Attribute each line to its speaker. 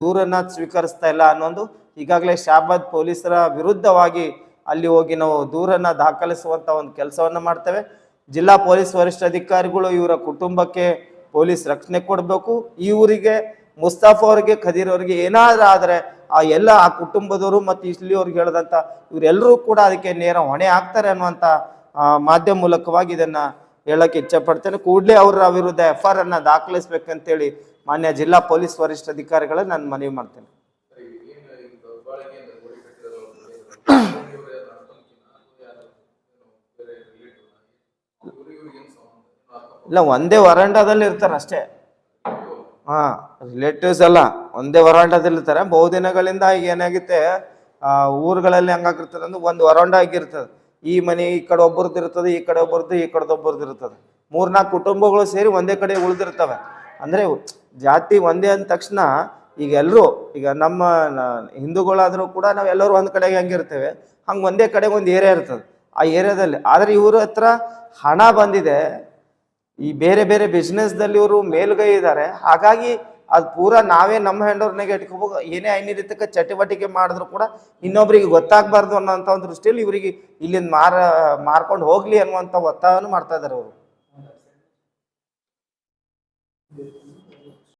Speaker 1: ದೂರನ್ನ ಸ್ವೀಕರಿಸ್ತಾ ಇಲ್ಲ ಅನ್ನೋದು ಈಗಾಗಲೇ ಶಾಬಾದ್ ಪೊಲೀಸರ ವಿರುದ್ಧವಾಗಿ ಅಲ್ಲಿ ಹೋಗಿ ನಾವು ದೂರನ್ನ ದಾಖಲಿಸುವಂತ ಒಂದು ಕೆಲಸವನ್ನ ಮಾಡ್ತೇವೆ. ಜಿಲ್ಲಾ ಪೊಲೀಸ್ ವರಿಷ್ಠಾಧಿಕಾರಿಗಳು ಇವರ ಕುಟುಂಬಕ್ಕೆ ಪೊಲೀಸ್ ರಕ್ಷಣೆ ಕೊಡಬೇಕು. ಈ ಊರಿಗೆ ಮುಸ್ತಾಫ್ ಅವರಿಗೆ, ಖದೀರ್ ಅವರಿಗೆ ಏನಾದ್ರೂ ಆದ್ರೆ ಆ ಎಲ್ಲ ಆ ಕುಟುಂಬದವರು ಮತ್ತು ಇಲ್ಲಿಯವ್ರಿಗೆ ಹೇಳದಂತ ಇವರೆಲ್ಲರೂ ಕೂಡ ಅದಕ್ಕೆ ನೇರ ಹೊಣೆ ಆಗ್ತಾರೆ ಅನ್ನುವಂತ ಮಾಧ್ಯಮ ಮೂಲಕವಾಗಿ ಇದನ್ನ ಹೇಳಕ್ಕೆ ಇಚ್ಛೆ ಪಡ್ತೇನೆ. ಕೂಡಲೇ ಅವರ ವಿರುದ್ಧ ಎಫ್ ಆರ್ ಅನ್ನ ದಾಖಲಿಸ್ಬೇಕಂತೇಳಿ ಮಾನ್ಯ ಜಿಲ್ಲಾ ಪೊಲೀಸ್ ವರಿಷ್ಠಾಧಿಕಾರಿಗಳ ನಾನು ಮನವಿ ಮಾಡ್ತೇನೆ. ಇಲ್ಲ, ಒಂದೇ ವರಾಂಡದಲ್ಲಿ ಇರ್ತಾರೆ ಅಷ್ಟೇ. ಹಾ ರಿಲೇಟಿವ್ಸ್ ಅಲ್ಲ ಒಂದೇ ವರಾಂಡದಲ್ಲಿ ಇರ್ತಾರೆ. ಬಹುದಿನಗಳಿಂದ ಈಗ ಏನಾಗುತ್ತೆ ಊರುಗಳಲ್ಲಿ ಹೆಂಗಾಗಿರ್ತದೆ ಅಂದ್ರೆ ಒಂದು ವರಾಂಡ ಆಗಿರ್ತದೆ. ಈ ಮನೆ ಈ ಕಡೆ ಒಬ್ಬರದ್ದು ಇರ್ತದೆ, ಈ ಕಡೆ ಒಬ್ಬರದ್ದು, ಈ ಕಡೆ ಒಬ್ಬರದ್ದು ಇರ್ತದೆ. ಮೂರ್ನಾಲ್ಕು ಕುಟುಂಬಗಳು ಸೇರಿ ಒಂದೇ ಕಡೆ ಉಳಿದಿರ್ತವೆ. ಅಂದ್ರೆ ಜಾತಿ ಒಂದೇ ಅಂದ ತಕ್ಷಣ ಈಗ ಎಲ್ಲರೂ ಈಗ ನಮ್ಮ ಹಿಂದೂಗಳಾದರೂ ಕೂಡ ನಾವು ಎಲ್ಲರೂ ಒಂದು ಕಡೆಗೆ ಹಂಗಿರ್ತೇವೆ. ಹಂಗೆ ಒಂದೇ ಕಡೆಗೆ ಒಂದು ಏರಿಯಾ ಇರ್ತದೆ. ಆ ಏರಿಯಾದಲ್ಲಿ ಆದ್ರೆ ಇವ್ರ ಹತ್ರ ಹಣ ಬಂದಿದೆ. ಈ ಬೇರೆ ಬೇರೆ ಬಿಸ್ನೆಸ್ದಲ್ಲಿ ಇವರು ಮೇಲುಗೈ ಇದ್ದಾರೆ ಹಾಗಾಗಿ ಅದು ಪೂರಾ ನಾವೇ ನಮ್ಮ ಹ್ಯಾಂಡೋರ್ನಾಗೆ ಇಟ್ಕೋಬೇಕು ಏನೇ ಐನಿರಿತಕ್ಕ ಚಟುವಟಿಕೆ ಮಾಡಿದ್ರು ಕೂಡ ಇನ್ನೊಬ್ರಿಗೆ ಗೊತ್ತಾಗಬಾರ್ದು ಅನ್ನೋಂಥ ಒಂದು ದೃಷ್ಟಿಯಲ್ಲಿ ಇವರಿಗೆ ಇಲ್ಲಿಂದ ಮಾರ, ಮಾರ್ಕೊಂಡು ಹೋಗ್ಲಿ ಅನ್ನುವಂಥ ಒತ್ತಾಯವನ್ನು ಮಾಡ್ತಾ ಇದ್ದಾರೆ ಅವರು.